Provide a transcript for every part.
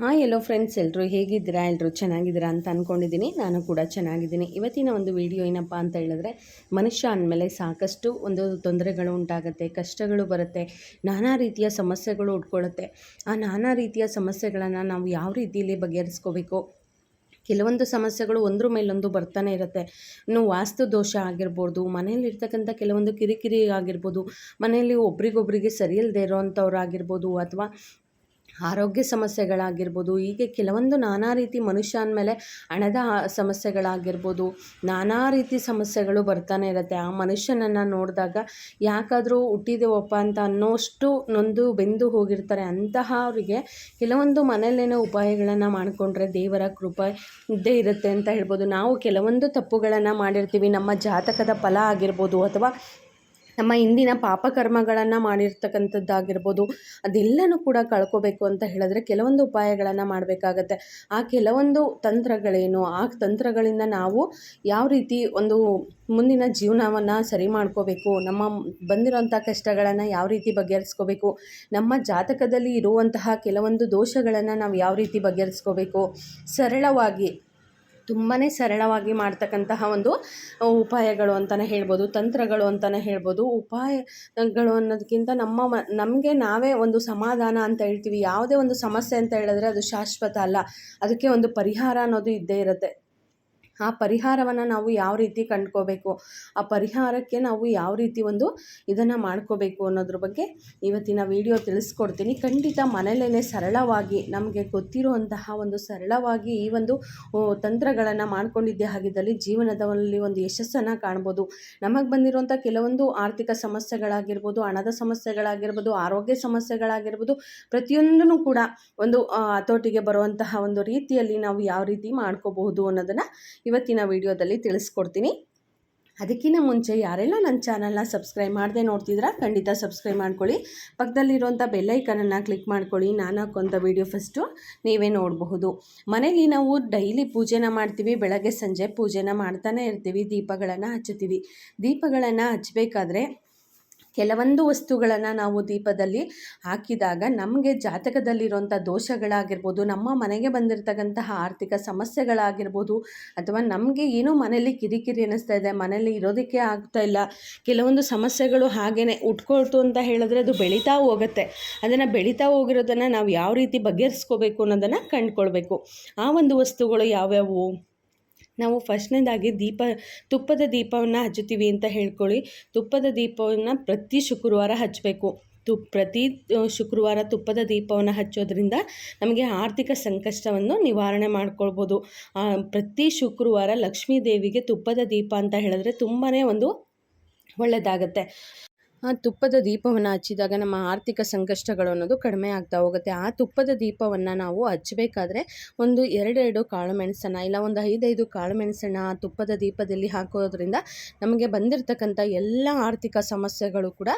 ಹಾಂ ಎಲ್ಲೋ ಫ್ರೆಂಡ್ಸ್ ಎಲ್ಲರೂ ಹೇಗಿದ್ದೀರಾ? ಎಲ್ಲರೂ ಚೆನ್ನಾಗಿದ್ದೀರಾ ಅಂತ ಅಂದ್ಕೊಂಡಿದ್ದೀನಿ ನಾನು ಕೂಡ ಚೆನ್ನಾಗಿದ್ದೀನಿ. ಇವತ್ತಿನ ಒಂದು ವಿಡಿಯೋ ಏನಪ್ಪ ಅಂತ ಹೇಳಿದ್ರೆ, ಮನುಷ್ಯ ಅಂದಮೇಲೆ ಸಾಕಷ್ಟು ಒಂದು ತೊಂದರೆಗಳು ಉಂಟಾಗುತ್ತೆ, ಕಷ್ಟಗಳು ಬರುತ್ತೆ, ನಾನಾ ರೀತಿಯ ಸಮಸ್ಯೆಗಳು ಉಟ್ಕೊಳ್ಳುತ್ತೆ. ಆ ನಾನಾ ರೀತಿಯ ಸಮಸ್ಯೆಗಳನ್ನು ನಾವು ಯಾವ ರೀತಿಯಲ್ಲಿ ಬಗೆಹರಿಸ್ಕೋಬೇಕು? ಕೆಲವೊಂದು ಸಮಸ್ಯೆಗಳು ಒಂದ್ರ ಮೇಲೊಂದು ಬರ್ತಾನೆ ಇರುತ್ತೆ. ಇನ್ನು ವಾಸ್ತು ದೋಷ ಆಗಿರ್ಬೋದು, ಮನೆಯಲ್ಲಿರ್ತಕ್ಕಂಥ ಕೆಲವೊಂದು ಕಿರಿಕಿರಿ ಆಗಿರ್ಬೋದು, ಮನೆಯಲ್ಲಿ ಒಬ್ರಿಗೊಬ್ರಿಗೆ ಸರಿಯಲ್ಲದೆ ಇರೋವಂಥವ್ರು ಆಗಿರ್ಬೋದು ಅಥವಾ ಆರೋಗ್ಯ ಸಮಸ್ಯೆಗಳಾಗಿರ್ಬೋದು, ಹೀಗೆ ಕೆಲವೊಂದು ನಾನಾ ರೀತಿ ಮನುಷ್ಯ ಅಂದಮೇಲೆ ಹಣದ ಸಮಸ್ಯೆಗಳಾಗಿರ್ಬೋದು, ನಾನಾ ರೀತಿ ಸಮಸ್ಯೆಗಳು ಬರ್ತಾನೆ ಇರುತ್ತೆ. ಆ ಮನುಷ್ಯನನ್ನು ನೋಡಿದಾಗ ಯಾಕಾದರೂ ಹುಟ್ಟಿದೆವಪ್ಪ ಅಂತ ಅನ್ನೋಷ್ಟು ನೊಂದು ಬೆಂದು ಹೋಗಿರ್ತಾರೆ. ಅಂತಹವರಿಗೆ ಕೆಲವೊಂದು ಮನೆಯಲ್ಲೇನೋ ಉಪಾಯಗಳನ್ನು ಮಾಡಿಕೊಂಡ್ರೆ ದೇವರ ಕೃಪೆ ಇದ್ದೇ ಇರುತ್ತೆ ಅಂತ ಹೇಳ್ಬೋದು. ನಾವು ಕೆಲವೊಂದು ತಪ್ಪುಗಳನ್ನು ಮಾಡಿರ್ತೀವಿ. ನಮ್ಮ ಜಾತಕದ ಫಲ ಆಗಿರ್ಬೋದು ಅಥವಾ ನಮ್ಮ ಹಿಂದಿನ ಪಾಪಕರ್ಮಗಳನ್ನು ಮಾಡಿರ್ತಕ್ಕಂಥದ್ದಾಗಿರ್ಬೋದು, ಅದೆಲ್ಲನೂ ಕೂಡ ಕಳ್ಕೋಬೇಕು ಅಂತ ಹೇಳಿದ್ರೆ ಕೆಲವೊಂದು ಉಪಾಯಗಳನ್ನು ಮಾಡಬೇಕಾಗತ್ತೆ. ಆ ಕೆಲವೊಂದು ತಂತ್ರಗಳೇನು, ಆ ತಂತ್ರಗಳಿಂದ ನಾವು ಯಾವ ರೀತಿ ಒಂದು ಮುಂದಿನ ಜೀವನವನ್ನು ಸರಿ ಮಾಡ್ಕೋಬೇಕು, ನಮ್ಮ ಬಂದಿರೋಂಥ ಕಷ್ಟಗಳನ್ನು ಯಾವ ರೀತಿ ಬಗೆಹರಿಸ್ಕೋಬೇಕು, ನಮ್ಮ ಜಾತಕದಲ್ಲಿ ಇರುವಂತಹ ಕೆಲವೊಂದು ದೋಷಗಳನ್ನು ನಾವು ಯಾವ ರೀತಿ ಬಗೆಹರಿಸ್ಕೋಬೇಕು, ಸರಳವಾಗಿ ತುಂಬಾ ಸರಳವಾಗಿ ಮಾಡ್ತಕ್ಕಂತಹ ಒಂದು ಉಪಾಯಗಳು ಅಂತಲೇ ಹೇಳ್ಬೋದು, ತಂತ್ರಗಳು ಅಂತಲೇ ಹೇಳ್ಬೋದು. ಉಪಾಯಗಳು ಅನ್ನೋದಕ್ಕಿಂತ ನಮ್ಮ ನಮಗೆ ನಾವೇ ಒಂದು ಸಮಾಧಾನ ಅಂತ ಹೇಳ್ತೀವಿ. ಯಾವುದೇ ಒಂದು ಸಮಸ್ಯೆ ಅಂತ ಹೇಳಿದ್ರೆ ಅದು ಶಾಶ್ವತ ಅಲ್ಲ. ಅದಕ್ಕೆ ಒಂದು ಪರಿಹಾರ ಅನ್ನೋದು ಇದ್ದೇ ಇರುತ್ತೆ. ಆ ಪರಿಹಾರವನ್ನು ನಾವು ಯಾವ ರೀತಿ ಕಂಡ್ಕೋಬೇಕು? ಆ ಪರಿಹಾರಕ್ಕೆ ನಾವು ಯಾವ ರೀತಿ ಒಂದು ಇದನ್ನು ಮಾಡ್ಕೋಬೇಕು ಅನ್ನೋದ್ರ ಬಗ್ಗೆ ಇವತ್ತಿನ ವಿಡಿಯೋ ತಿಳಿಸ್ಕೊಡ್ತೀನಿ. ಖಂಡಿತ ಮನೆಯಲ್ಲೇ ಸರಳವಾಗಿ ನಮಗೆ ಗೊತ್ತಿರುವಂತಹ ಒಂದು ಸರಳವಾಗಿ ಈ ಒಂದು ತಂತ್ರಗಳನ್ನು ಮಾಡ್ಕೊಂಡಿದ್ದೆ ಹಾಗಿದ್ದಲ್ಲಿ ಜೀವನದಲ್ಲಿ ಒಂದು ಯಶಸ್ಸನ್ನು ಕಾಣ್ಬೋದು. ನಮಗೆ ಬಂದಿರುವಂಥ ಕೆಲವೊಂದು ಆರ್ಥಿಕ ಸಮಸ್ಯೆಗಳಾಗಿರ್ಬೋದು, ಹಣದ ಸಮಸ್ಯೆಗಳಾಗಿರ್ಬೋದು, ಆರೋಗ್ಯ ಸಮಸ್ಯೆಗಳಾಗಿರ್ಬೋದು ಪ್ರತಿಯೊಂದೂ ಕೂಡ ಒಂದು ಹತೋಟಿಗೆ ಬರುವಂತಹ ಒಂದು ರೀತಿಯಲ್ಲಿ ನಾವು ಯಾವ ರೀತಿ ಮಾಡ್ಕೋಬಹುದು ಅನ್ನೋದನ್ನು ಇವತ್ತಿನ ವಿಡಿಯೋದಲ್ಲಿ ತಿಳಿಸ್ಕೊಡ್ತೀನಿ. ಅದಕ್ಕಿಂತ ಮುಂಚೆ ಯಾರೆಲ್ಲ ನನ್ನ ಚಾನಲ್ನ ಸಬ್ಸ್ಕ್ರೈಬ್ ಮಾಡದೆ ನೋಡ್ತಿದ್ರಾ ಖಂಡಿತ ಸಬ್ಸ್ಕ್ರೈಬ್ ಮಾಡ್ಕೊಳ್ಳಿ. ಪಕ್ಕದಲ್ಲಿರುವಂಥ ಬೆಲ್ಲೈಕನನ್ನು ಕ್ಲಿಕ್ ಮಾಡ್ಕೊಳ್ಳಿ, ನಾನು ಹಾಕೋಂಥ ವಿಡಿಯೋ ಫಸ್ಟು ನೀವೇ ನೋಡಬಹುದು. ಮನೇಲಿ ನಾವು ಡೈಲಿ ಪೂಜೆನ ಮಾಡ್ತೀವಿ, ಬೆಳಗ್ಗೆ ಸಂಜೆ ಪೂಜೆನ ಮಾಡ್ತಾನೆ ಇರ್ತೀವಿ, ದೀಪಗಳನ್ನು ಹಚ್ಚುತ್ತೀವಿ. ದೀಪಗಳನ್ನು ಹಚ್ಚಬೇಕಾದ್ರೆ ಕೆಲವೊಂದು ವಸ್ತುಗಳನ್ನು ನಾವು ದೀಪದಲ್ಲಿ ಹಾಕಿದಾಗ ನಮಗೆ ಜಾತಕದಲ್ಲಿರುವಂಥ ದೋಷಗಳಾಗಿರ್ಬೋದು, ನಮ್ಮ ಮನೆಗೆ ಬಂದಿರತಕ್ಕಂತಹ ಆರ್ಥಿಕ ಸಮಸ್ಯೆಗಳಾಗಿರ್ಬೋದು, ಅಥವಾ ನಮಗೆ ಏನೋ ಮನೇಲಿ ಕಿರಿಕಿರಿ ಅನ್ನಿಸ್ತಾ ಇದೆ ಮನೇಲಿ ಇರೋದಕ್ಕೆ ಆಗ್ತಾ ಇಲ್ಲ, ಕೆಲವೊಂದು ಸಮಸ್ಯೆಗಳು ಹಾಗೇ ಉಟ್ಕೊಳ್ತು ಅಂತ ಹೇಳಿದ್ರೆ ಅದು ಬೆಳೀತಾ ಹೋಗುತ್ತೆ. ಅದನ್ನು ಬೆಳೀತಾ ಹೋಗಿರೋದನ್ನು ನಾವು ಯಾವ ರೀತಿ ಬಗೆಹರಿಸ್ಕೋಬೇಕು ಅನ್ನೋದನ್ನು ಕಂಡುಕೊಳ್ಬೇಕು. ಆ ಒಂದು ವಸ್ತುಗಳು ಯಾವ್ಯಾವು? ನಾವು ಫಸ್ಟ್ನೇದಾಗಿ ದೀಪ, ತುಪ್ಪದ ದೀಪವನ್ನು ಹಚ್ಚುತ್ತೀವಿ ಅಂತ ಹೇಳ್ಕೊಳ್ಳಿ. ತುಪ್ಪದ ದೀಪವನ್ನು ಪ್ರತಿ ಶುಕ್ರವಾರ ಹಚ್ಚಬೇಕು. ತು, ಪ್ರತಿ ಶುಕ್ರವಾರ ತುಪ್ಪದ ದೀಪವನ್ನು ಹಚ್ಚೋದ್ರಿಂದ ನಮಗೆ ಆರ್ಥಿಕ ಸಂಕಷ್ಟವನ್ನು ನಿವಾರಣೆ ಮಾಡ್ಕೊಳ್ಬೋದು. ಪ್ರತಿ ಶುಕ್ರವಾರ ಲಕ್ಷ್ಮೀ ದೇವಿಗೆ ತುಪ್ಪದ ದೀಪ ಅಂತ ಹೇಳಿದ್ರೆ ತುಂಬಾ ಒಂದು ಒಳ್ಳೆಯದಾಗತ್ತೆ ತುಪ್ಪದ ದೀಪವನ್ನು ಹಚ್ಚಿದಾಗ ನಮ್ಮ ಆರ್ಥಿಕ ಸಂಕಷ್ಟಗಳು ಅನ್ನೋದು ಕಡಿಮೆ ಆಗ್ತಾ ಹೋಗುತ್ತೆ. ಆ ತುಪ್ಪದ ದೀಪವನ್ನು ನಾವು ಹಚ್ಚಬೇಕಾದ್ರೆ ಒಂದು ಎರಡೆರಡು ಕಾಳು ಮೆಣಸನ್ನು ಇಲ್ಲ ಒಂದು ಐದೈದು ಕಾಳು ಮೆಣಸನ್ನು ಆ ತುಪ್ಪದ ದೀಪದಲ್ಲಿ ಹಾಕೋದ್ರಿಂದ ನಮಗೆ ಬಂದಿರತಕ್ಕಂಥ ಎಲ್ಲ ಆರ್ಥಿಕ ಸಮಸ್ಯೆಗಳು ಕೂಡ,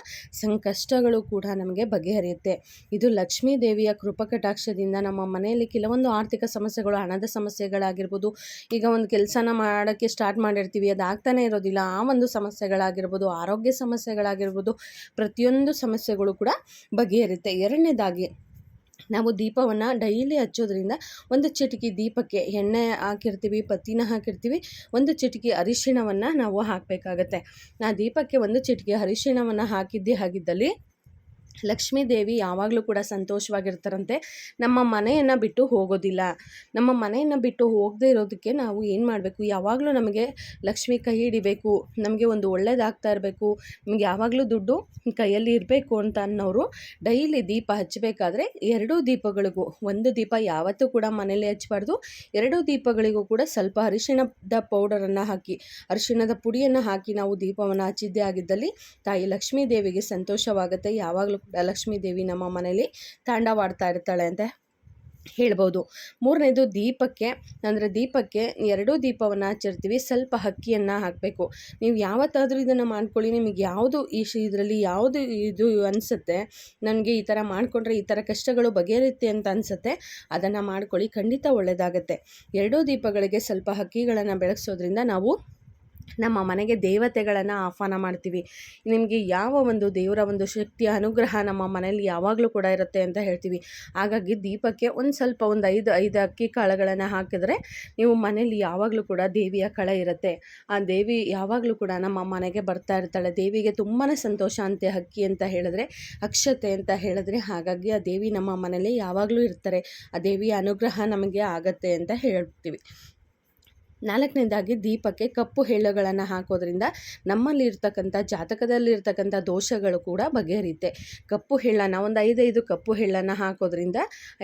ಸಂಕಷ್ಟಗಳು ಕೂಡ ನಮಗೆ ಬಗೆಹರಿಯುತ್ತೆ. ಇದು ಲಕ್ಷ್ಮೀ ದೇವಿಯ ಕೃಪಕಟಾಕ್ಷದಿಂದ ನಮ್ಮ ಮನೆಯಲ್ಲಿ ಕೆಲವೊಂದು ಆರ್ಥಿಕ ಸಮಸ್ಯೆಗಳು, ಹಣದ ಸಮಸ್ಯೆಗಳಾಗಿರ್ಬೋದು, ಈಗ ಒಂದು ಕೆಲಸನ ಮಾಡೋಕ್ಕೆ ಸ್ಟಾರ್ಟ್ ಮಾಡಿರ್ತೀವಿ ಅದು ಆಗ್ತಾನೆ ಇರೋದಿಲ್ಲ. ಆ ಒಂದು ಸಮಸ್ಯೆಗಳಾಗಿರ್ಬೋದು, ಆರೋಗ್ಯ ಸಮಸ್ಯೆಗಳಾಗಿರ್ಬೋದು ಪ್ರತಿಯೊಂದು ಸಮಸ್ಯೆಗಳು ಕೂಡ ಬಗೆಹರುತ್ತೆ. ಎರಡನೇದಾಗಿ, ನಾವು ದೀಪವನ್ನು ಡೈಲಿ ಹಚ್ಚೋದ್ರಿಂದ ಒಂದು ಚಿಟಿಕೆ ದೀಪಕ್ಕೆ ಎಣ್ಣೆ ಹಾಕಿರ್ತೀವಿ, ಪತ್ತಿನ ಹಾಕಿರ್ತೀವಿ, ಒಂದು ಚಿಟಿಕೆ ಅರಿಶಿಣವನ್ನು ನಾವು ಹಾಕಬೇಕಾಗತ್ತೆ. ಆ ದೀಪಕ್ಕೆ ಒಂದು ಚಿಟಿಕೆ ಅರಿಶಿಣವನ್ನು ಹಾಕಿದ್ದೇ ಆಗಿದ್ದಲ್ಲಿ ಲಕ್ಷ್ಮೀ ದೇವಿ ಯಾವಾಗಲೂ ಕೂಡ ಸಂತೋಷವಾಗಿರ್ತಾರಂತೆ. ನಮ್ಮ ಮನೆಯನ್ನು ಬಿಟ್ಟು ಹೋಗೋದಿಲ್ಲ. ನಮ್ಮ ಮನೆಯನ್ನು ಬಿಟ್ಟು ಹೋಗದೇ ಇರೋದಕ್ಕೆ ನಾವು ಏನು ಮಾಡಬೇಕು? ಯಾವಾಗಲೂ ನಮಗೆ ಲಕ್ಷ್ಮಿ ಕೈ ಹಿಡಿಬೇಕು, ನಮಗೆ ಒಂದು ಒಳ್ಳೇದಾಗ್ತಾ ಇರಬೇಕು, ನಮಗೆ ಯಾವಾಗಲೂ ದುಡ್ಡು ಕೈಯಲ್ಲಿ ಇರಬೇಕು ಅಂತ ಅನ್ನೋರು ಡೈಲಿ ದೀಪ ಹಚ್ಚಬೇಕಾದ್ರೆ ಎರಡೂ ದೀಪಗಳಿಗೂ, ಒಂದು ದೀಪ ಯಾವತ್ತೂ ಕೂಡ ಮನೇಲಿ ಹಚ್ಚಬಾರ್ದು. ಎರಡೂ ದೀಪಗಳಿಗೂ ಕೂಡ ಸ್ವಲ್ಪ ಅರಿಶಿಣದ ಪೌಡರನ್ನು ಹಾಕಿ, ಅರಿಶಿಣದ ಪುಡಿಯನ್ನು ಹಾಕಿ ನಾವು ದೀಪವನ್ನು ಹಚ್ಚಿದ್ದೇ ಆಗಿದ್ದಲ್ಲಿ ತಾಯಿ ಲಕ್ಷ್ಮೀ ದೇವಿಗೆ ಸಂತೋಷವಾಗುತ್ತೆ. ಯಾವಾಗಲೂ ಲಕ್ಷ್ಮೀ ದೇವಿ ನಮ್ಮ ಮನೇಲಿ ತಾಂಡವಾಡ್ತಾ ಇರ್ತಾಳೆ ಅಂತ ಹೇಳ್ಬೋದು. ಮೂರನೇದು ದೀಪಕ್ಕೆ, ಅಂದರೆ ದೀಪಕ್ಕೆ ಎರಡೂ ದೀಪವನ್ನು ಹಚ್ಚಿರ್ತೀವಿ. ಸ್ವಲ್ಪ ಹಕ್ಕಿಯನ್ನು ಹಾಕಬೇಕು. ನೀವು ಯಾವತ್ತಾದರೂ ಇದನ್ನು ಮಾಡ್ಕೊಳ್ಳಿ. ನಿಮಗೆ ಯಾವುದು ಈ ಇದರಲ್ಲಿ ಯಾವುದು ಇದು ಅನಿಸುತ್ತೆ, ನನಗೆ ಈ ಥರ ಮಾಡಿಕೊಂಡ್ರೆ ಈ ಥರ ಕಷ್ಟಗಳು ಬಗೆಹರಿಯುತ್ತೆ ಅಂತ ಅನಿಸುತ್ತೆ, ಅದನ್ನು ಮಾಡ್ಕೊಳ್ಳಿ. ಖಂಡಿತ ಒಳ್ಳೆಯದಾಗತ್ತೆ ಎರಡೂ ದೀಪಗಳಿಗೆ ಸ್ವಲ್ಪ ಹಕ್ಕಿಗಳನ್ನು ಬೆಳೆಸೋದ್ರಿಂದ ನಾವು ನಮ್ಮ ಮನೆಗೆ ದೇವತೆಗಳನ್ನು ಆಹ್ವಾನ ಮಾಡ್ತೀವಿ. ನಿಮಗೆ ಯಾವ ಒಂದು ದೇವರ ಒಂದು ಶಕ್ತಿಯ ಅನುಗ್ರಹ ನಮ್ಮ ಮನೆಯಲ್ಲಿ ಯಾವಾಗಲೂ ಕೂಡ ಇರುತ್ತೆ ಅಂತ ಹೇಳ್ತೀವಿ. ಹಾಗಾಗಿ ದೀಪಕ್ಕೆ ಒಂದು ಸ್ವಲ್ಪ ಒಂದು ಐದು ಐದು ಅಕ್ಕಿ ಕಾಳುಗಳನ್ನು ಹಾಕಿದರೆ ನೀವು ಮನೆಯಲ್ಲಿ ಯಾವಾಗಲೂ ಕೂಡ ದೇವಿಯ ಕಳೆ ಇರುತ್ತೆ. ಆ ದೇವಿ ಯಾವಾಗಲೂ ಕೂಡ ನಮ್ಮ ಮನೆಗೆ ಬರ್ತಾ ಇರ್ತಾಳೆ. ದೇವಿಗೆ ತುಂಬಾ ಸಂತೋಷ ಅಂತೆ ಅಕ್ಕಿ ಅಂತ ಹೇಳಿದ್ರೆ, ಅಕ್ಷತೆ ಅಂತ ಹೇಳಿದ್ರೆ. ಹಾಗಾಗಿ ಆ ದೇವಿ ನಮ್ಮ ಮನೆಯಲ್ಲಿ ಯಾವಾಗಲೂ ಇರ್ತಾರೆ. ಆ ದೇವಿಯ ಅನುಗ್ರಹ ನಮಗೆ ಆಗತ್ತೆ ಅಂತ ಹೇಳ್ತೀವಿ. ನಾಲ್ಕನೇದಾಗಿ ದೀಪಕ್ಕೆ ಕಪ್ಪು ಎಳ್ಳುಗಳನ್ನು ಹಾಕೋದ್ರಿಂದ ನಮ್ಮಲ್ಲಿರ್ತಕ್ಕಂಥ ಜಾತಕದಲ್ಲಿರ್ತಕ್ಕಂಥ ದೋಷಗಳು ಕೂಡ ಬಗೆಹರಿಯುತ್ತೆ. ಕಪ್ಪು ಎಳ್ಳನ್ನು, ಒಂದು ಐದೈದು ಕಪ್ಪು ಎಳ್ಳನ್ನು ಹಾಕೋದ್ರಿಂದ,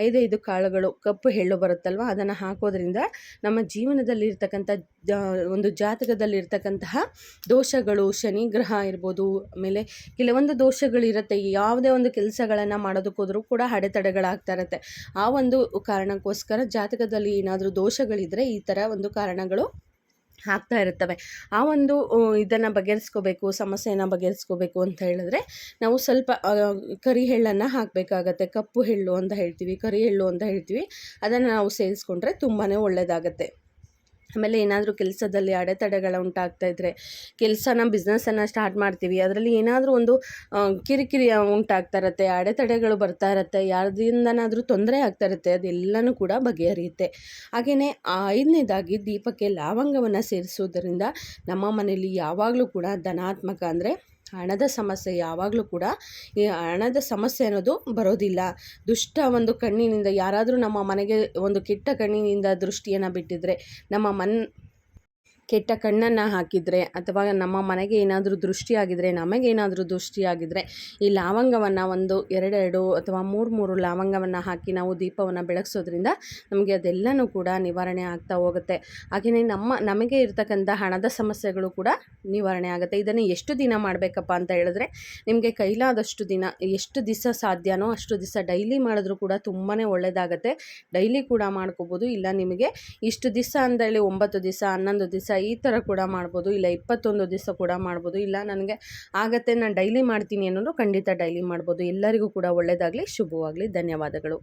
ಐದೈದು ಕಾಳುಗಳು ಕಪ್ಪು ಎಳ್ಳು ಬರುತ್ತಲ್ವ? ಅದನ್ನು ಹಾಕೋದ್ರಿಂದ ನಮ್ಮ ಜೀವನದಲ್ಲಿ ಇರ್ತಕ್ಕಂಥ ಒಂದು ಜಾತಕದಲ್ಲಿರ್ತಕ್ಕಂತಹ ದೋಷಗಳು, ಶನಿ ಗ್ರಹ ಇರ್ಬೋದು, ಆಮೇಲೆ ಕೆಲವೊಂದು ದೋಷಗಳಿರುತ್ತೆ. ಯಾವುದೇ ಒಂದು ಕೆಲಸಗಳನ್ನು ಮಾಡೋದಕ್ಕೋದ್ರೂ ಕೂಡ ಅಡೆತಡೆಗಳಾಗ್ತಾ ಇರುತ್ತೆ. ಆ ಒಂದು ಕಾರಣಕ್ಕೋಸ್ಕರ ಜಾತಕದಲ್ಲಿ ಏನಾದರೂ ದೋಷಗಳಿದ್ದರೆ ಈ ಥರ ಒಂದು ಕಾರಣ ಆಗ್ತಾ ಇರುತ್ತವೆ. ಆ ಒಂದು ಇದನ್ನು ಬಗೆಹರಿಸ್ಕೋಬೇಕು, ಸಮಸ್ಯೆಯನ್ನು ಬಗೆಹರಿಸ್ಕೋಬೇಕು ಅಂತ ಹೇಳಿದ್ರೆ ನಾವು ಸ್ವಲ್ಪ ಕರಿ ಎಳ್ಳನ್ನು ಹಾಕಬೇಕಾಗತ್ತೆ. ಕಪ್ಪು ಎಳ್ಳು ಅಂತ ಹೇಳ್ತೀವಿ, ಕರಿ ಎಳ್ಳು ಅಂತ ಹೇಳ್ತೀವಿ. ಅದನ್ನು ನಾವು ಸೇರಿಸ್ಕೊಂಡ್ರೆ ತುಂಬಾ ಒಳ್ಳೆಯದಾಗತ್ತೆ ಆಮೇಲೆ ಏನಾದರೂ ಕೆಲಸದಲ್ಲಿ ಅಡೆತಡೆಗಳು ಉಂಟಾಗ್ತಾ ಇದ್ದರೆ ಕೆಲಸನ ಬಿಸ್ನೆಸ್ಸನ್ನು ಸ್ಟಾರ್ಟ್ ಮಾಡ್ತೀವಿ. ಅದರಲ್ಲಿ ಏನಾದರೂ ಒಂದು ಕಿರಿಕಿರಿ ಉಂಟಾಗ್ತಾ ಇರುತ್ತೆ, ಅಡೆತಡೆಗಳು ಬರ್ತಾ ಇರುತ್ತೆ, ಯಾರ್ದಿಂದನಾದರೂ ತೊಂದರೆ ಆಗ್ತಾ ಇರುತ್ತೆ, ಅದೆಲ್ಲನೂ ಕೂಡ ಬಗೆಹರಿಯುತ್ತೆ. ಹಾಗೆಯೇ ಐದನೇದಾಗಿ ದೀಪಕ್ಕೆ ಲವಂಗವನ್ನು ಸೇರಿಸೋದರಿಂದ ನಮ್ಮ ಮನೆಯಲ್ಲಿ ಯಾವಾಗಲೂ ಕೂಡ ಧನಾತ್ಮಕ ಅಂದರೆ ಹಣದ ಸಮಸ್ಯೆ ಯಾವಾಗಲೂ ಕೂಡ ಈ ಹಣದ ಸಮಸ್ಯೆ ಅನ್ನೋದು ಬರೋದಿಲ್ಲ. ದುಷ್ಟ ಒಂದು ಕಣ್ಣಿನಿಂದ ಯಾರಾದರೂ ನಮ್ಮ ಮನೆಗೆ ಒಂದು ಕೆಟ್ಟ ಕಣ್ಣಿನಿಂದ ದೃಷ್ಟಿಯನ್ನು ಬಿಟ್ಟಿದ್ರೆ ನಮ್ಮ ಮನ್ ಕೆಟ್ಟ ಕಣ್ಣನ್ನು ಹಾಕಿದರೆ ಅಥವಾ ನಮ್ಮ ಮನೆಗೆ ಏನಾದರೂ ದೃಷ್ಟಿಯಾಗಿದ್ದರೆ ನಮಗೇನಾದರೂ ದೃಷ್ಟಿಯಾಗಿದ್ದರೆ ಈ ಲವಂಗವನ್ನು ಒಂದು ಎರಡೆರಡು ಅಥವಾ ಮೂರು ಮೂರು ಲವಂಗವನ್ನು ಹಾಕಿ ನಾವು ದೀಪವನ್ನು ಬೆಳಗಿಸೋದ್ರಿಂದ ನಮಗೆ ಅದೆಲ್ಲನೂ ಕೂಡ ನಿವಾರಣೆ ಆಗ್ತಾ ಹೋಗುತ್ತೆ. ಹಾಗೆಯೇ ನಮ್ಮ, ನಮಗೆ ಇರ್ತಕ್ಕಂಥ ಹಣದ ಸಮಸ್ಯೆಗಳು ಕೂಡ ನಿವಾರಣೆ ಆಗುತ್ತೆ. ಇದನ್ನು ಎಷ್ಟು ದಿನ ಮಾಡಬೇಕಪ್ಪ ಅಂತ ಹೇಳಿದ್ರೆ, ನಿಮಗೆ ಕೈಲಾದಷ್ಟು ದಿನ, ಎಷ್ಟು ದಿವಸ ಸಾಧ್ಯನೋ ಅಷ್ಟು ದಿವಸ ಡೈಲಿ ಮಾಡಿದ್ರೂ ಕೂಡ ತುಂಬಾ ಒಳ್ಳೆಯದಾಗತ್ತೆ ಡೈಲಿ ಕೂಡ ಮಾಡ್ಕೋಬೋದು. ಇಲ್ಲ ನಿಮಗೆ ಇಷ್ಟು ದಿವಸ ಅಂದೇಳಿ ಒಂಬತ್ತು ದಿವಸ ಹನ್ನೊಂದು ದಿವಸ ಈ ಥರ ಕೂಡ ಮಾಡ್ಬೋದು, ಇಲ್ಲ ಇಪ್ಪತ್ತೊಂದು ದಿವಸ ಕೂಡ ಮಾಡ್ಬೋದು, ಇಲ್ಲ ನನಗೆ ಆಗತ್ತೆ ನಾನು ಡೈಲಿ ಮಾಡ್ತೀನಿ ಅನ್ನೋದು ಖಂಡಿತ ಡೈಲಿ ಮಾಡ್ಬೋದು. ಎಲ್ಲರಿಗೂ ಕೂಡ ಒಳ್ಳೆಯದಾಗಲಿ ಶುಭವಾಗಲಿ, ಧನ್ಯವಾದಗಳು.